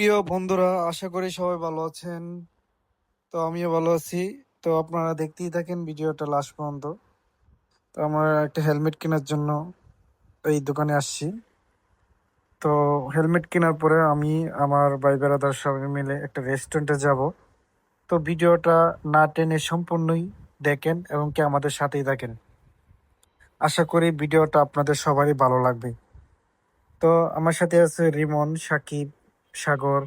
প্রিয় বন্ধুরা, আশা করি সবাই ভালো আছেন। তো আমিও ভালো আছি। তো আপনারা দেখতেই থাকেন ভিডিওটা লাস্ট পর্যন্ত। তো আমরা একটা হেলমেট কেনার জন্য এই দোকানে আসছি। তো হেলমেট কেনার পরে আমি আমার ভাই বেড়াদার সবাই মিলে একটা রেস্টুরেন্টে যাব। তো ভিডিওটা না টেনে সম্পূর্ণই দেখেন এবং কি আমাদের সাথেই থাকেন। আশা করি ভিডিওটা আপনাদের সবারই ভালো লাগবে। তো আমার সাথে আছে রিমন, সাকিব সাগর,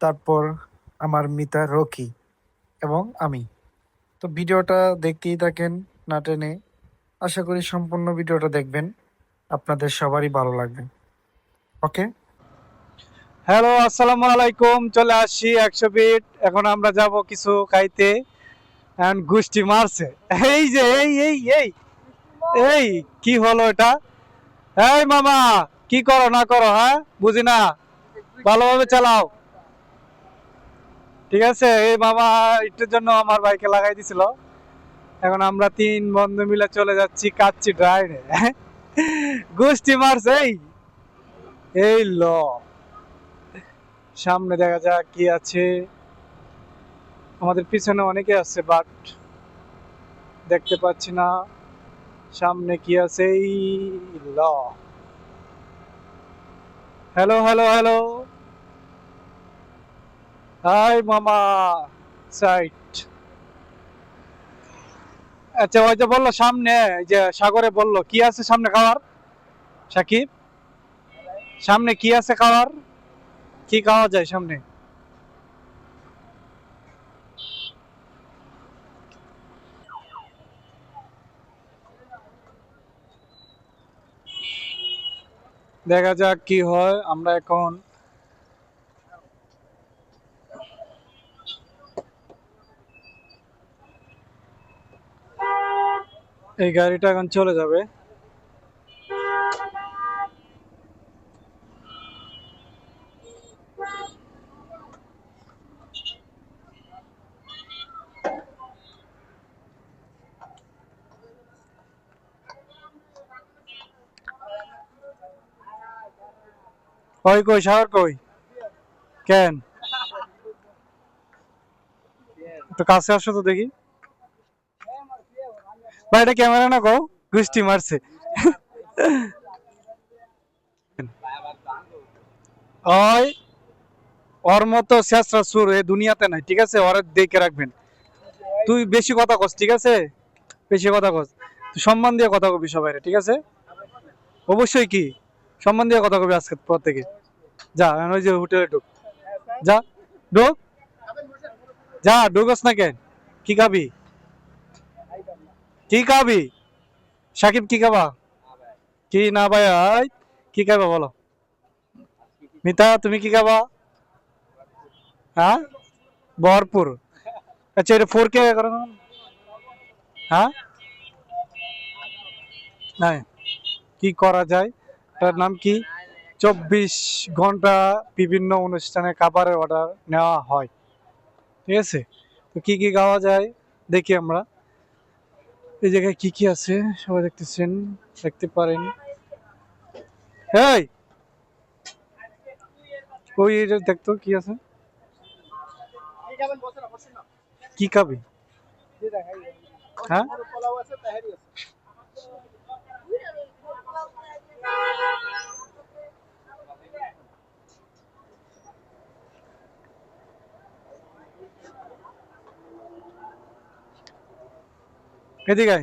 তারপর আমার মিতা রকি এবং আমি। তো ভিডিওটা দেখতেই থাকেন না টেনে। আশা করি সম্পূর্ণ ভিডিওটা দেখবেন। আপনাদের সবারই ভালো লাগবে। ওকে? হ্যালো, আসসালামু আলাইকুম। চলে আসছি একশো ফিট এখন আমরা যাব কিছু খাইতে। গুষ্টি মারছে। এই যে, এই এই এই এই, কি হলো এটা? এই মামা, কি করো, না করো হ্যাঁ? বুঝি না? ভালোভাবে চালাও। ঠিক আছে? এই মামা একটুর জন্য আমার বাইকে লাগাই দিছিল। এখন আমরা তিন বন্ধু মিলে চলে যাচ্ছি কাচ্চি ড্রাইভে গুষ্টি মারছে, এই। এই ল। সামনে দেখা যাক কি আছে। আমাদের পিছনে অনেকে আছে বাট দেখতে পাচ্ছি না। সামনে কি আছে? এই ল। হ্যালো হ্যালো হ্যালো হাই মামা, সাইট। আচ্ছা ওই যে বলল সামনে যে সাগরে বলল, কি আছে সামনে খাওয়ার? সাকিব? সামনে কি আছে খাওয়ার? কি খাওয়া যায় সামনে? দেখা যাক কি হয়, আমরা এখন এই গাড়িটা এখন চলে যাবে। কই কই, সাগর কই? কেন? একটু কাছে আসো তো দেখি। ভাই ক্যামেরা না কও? গুষ্টি মারছে। ওই, ওর মতো শেষরা সুর এ দুনিয়াতে নাই, ঠিক আছে? ওরা দেখে রাখবেন। তুই বেশি কথা কস, ঠিক আছে? বেশি কথা কস। তুই সম্মান দিয়ে কথা কবি সবাই ঠিক আছে? অবশ্যই কি? সম্মান দিয়ে কথা কবি আজকে পর থেকে যা ওই যে হোটেলে ঢুক। যা ঢুক। যা, ঢুকস না কেন? কি খাবি? কি খাবি? সাকিব কি খাবা? কি না ভাই? কি খাবা বলো? মিতা, তুমি কি খাবা? হ্যাঁ? ভরপুর। আচ্ছা এটা ফোর কে করো হ্যাঁ? কি করা যায়? তার নাম কি? চব্বিশ ঘণ্টা বিভিন্ন অনুষ্ঠানে খাবারের অর্ডার নেওয়া হয়। ঠিক আছে? তো কি কি খাওয়া যায়? দেখি আমরা। এই জায়গায় কি কি আছে? সবাই দেখতেছেন, দেখতে পারেন। এই! ওই দেখতো, কি আছে? কি খাবি? হ্যাঁ? এদিকে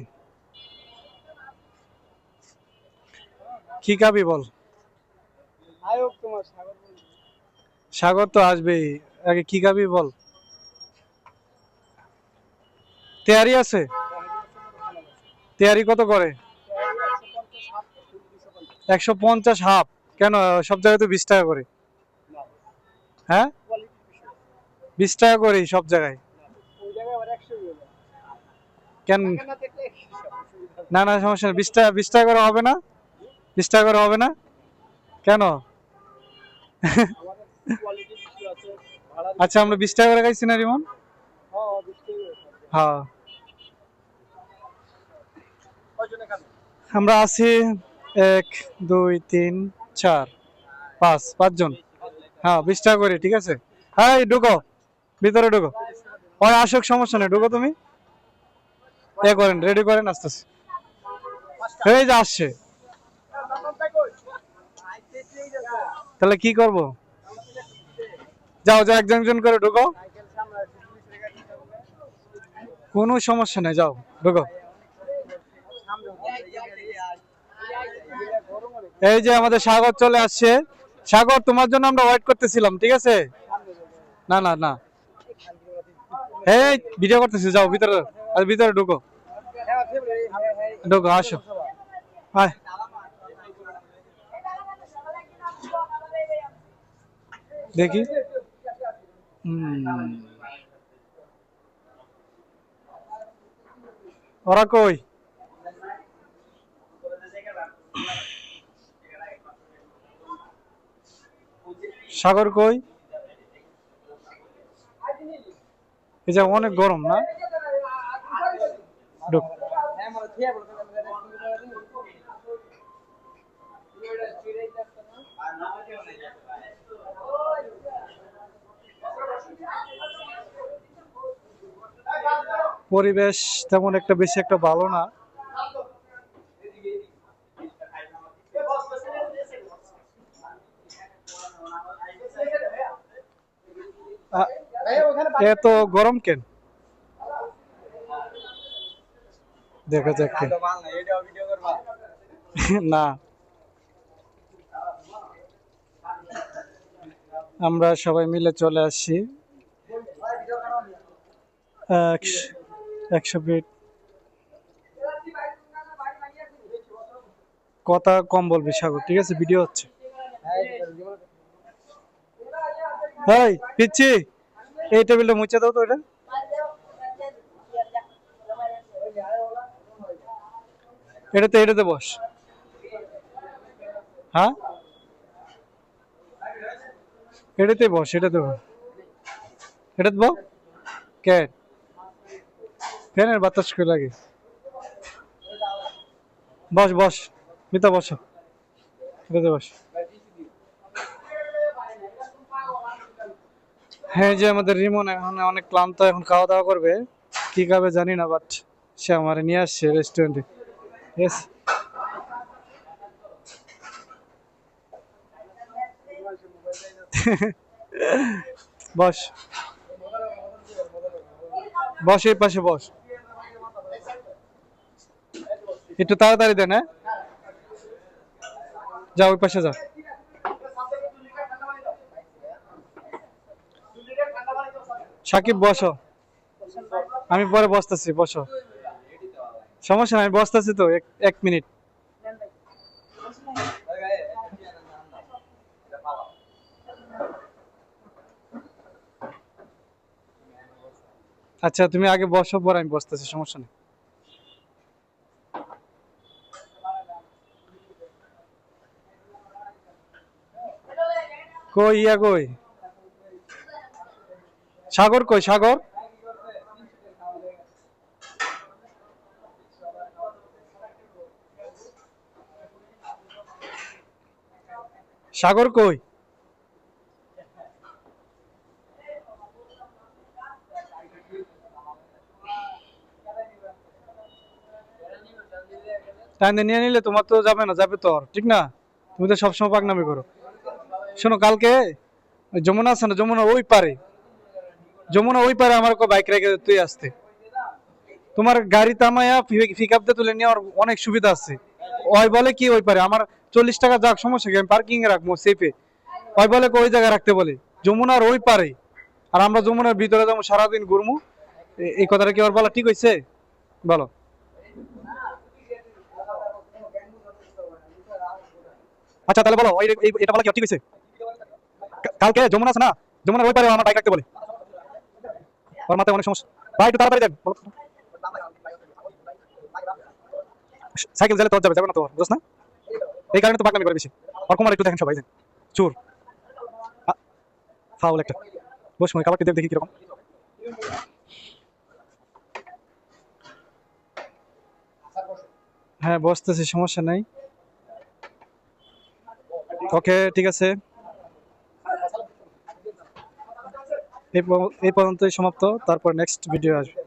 কি খাবি বল? সাগর তো আসবেই। আগে কি খাবি বল? তেয়ারি আছে? তেয়ারি কত করে? একশো পঞ্চাশ হাফ। কেন? সব জায়গায় তো বিশ টাকা করে। হ্যাঁ? বিশ টাকা করে সব জায়গায়। কেন? না না, সমস্যা নেই। বিশ টাকা বিশ টাকা করে হবে না? বিশ টাকা করে হবে না? কেন? আচ্ছা আমরা বিশ টাকা করে খাইছি না, রিমন? হ্যাঁ। আমরা আছি এক, দুই, তিন, চার, পাঁচ, পাঁচজন। হ্যাঁ বিশ টাকা করে, ঠিক আছে? হ্যাঁ ঢুকো। ভিতরে ঢুকো। ওই, আসুক, সমস্যা নেই। ঢুকো তুমি। করেন রেডি করেন আস্তে আস্তে এই যে আসছে। তাহলে কি করব? যাও যাও, একজন একজন করে ঢুকো। কোনো সমস্যা নেই, যাও, ঢুকো। এই যে আমাদের সাগর চলে আসছে। সাগর, তোমার জন্য আমরা ওয়েট করতেছিলাম, ঠিক আছে? না না না। এই ভিডিও করতেছি, যাও, ভিতরে ভিতরে ঢুকো। ঢুকো আসো। আয়। দেখি। ওরা কই? সাগর কই? যে অনেক গরম না? ঢুক। পরিবেশ তেমন একটা বেশি একটা ভালো না। এত গরম কেন? দেখা যাক না। আমরা সবাই মিলে চলে আসছি একশ- ফিট কথা কম বলবি সাগর, ঠিক আছে? ভিডিও হচ্ছে। পিচ্ছি, এই টেবিলটা মুছে দাও তো এটা। এটাতে এটাতে বস। হ্যাঁ? এটাতে বস এটাতে বস। এটাতে বস? কে? ফ্যানের বাতাস করে লাগে? বস বস। মিতা বস। এটাতে বস। হ্যাঁ যে আমাদের রিমন এখন অনেক ক্লান্ত, এখন খাওয়া দাওয়া করবে। কি খাবে জানি না বাট সে আমার নিয়ে আসছে রেস্টুরেন্টে ইয়েস বস বস এই পাশে বস। একটু তাড়াতাড়ি দেন হ্যাঁ? যাও, ওই পাশে যা সাকিব, বসো। আমি পরে বসতেছি, বসো। সমস্যা নাই, বসতেছি তো, এক মিনিট। আচ্ছা তুমি আগে বসো, পর আমি বসতেছি, সমস্যা নেই। কই, ইয়া কই? সাগর কই, সাগর? সাগর কই? টাইনে নিয়ে নিলে তোমার তো যাবে না, যাবে তো আর, ঠিক না? তুমি তো সবসময় পাকনামি করো। শোনো, কালকে যমুনা আছে না, যমুনা ওই পারে। যমুনা ওই পারে আমার বাইক রেখে তুই আসতে। তোমার গাড়ি তামায়া পিক আপ দিয়ে তুলে নেওয়ার অনেক সুবিধা আছে। ওই বলে কি ওই পারে? আমার চল্লিশ টাকা যাক, সমস্যা কি? আমি পার্কিং এ রাখব সেফে ওই বলে ওই জায়গায় রাখতে বলে? যমুনার ওই পারে। আর আমরা যমুনার ভিতরে যাব, সারাদিন ঘুরমু। এই কথাটা কি ওর বলা ঠিক হয়েছে বলো। আচ্ছা তাহলে বলো এটা বলা কি ঠিক হয়েছে কালকে যমুনা আছে না? যমুনার ওই পারে আমার বাইক রাখতে বলে। ওর মাথায় অনেক সমস্যা। ভাই, একটু তাড়াতাড়ি দেন বলো তো। সাইকেল চালে তোর যাবে যাবে না তোর বুঝছ না? এই কারণে তো পাকনামি করে বেশি। আর কুমার একটু দেখেন সবাই দেন চুর। ফাউল একটা। বস মই খাবারটি দেব, দেখি কীরকম। হ্যাঁ বসতেছি, সমস্যা নাই। ওকে, ঠিক আছে। এই পর্যন্তই সমাপ্ত। তারপর নেক্সট ভিডিও আসবে।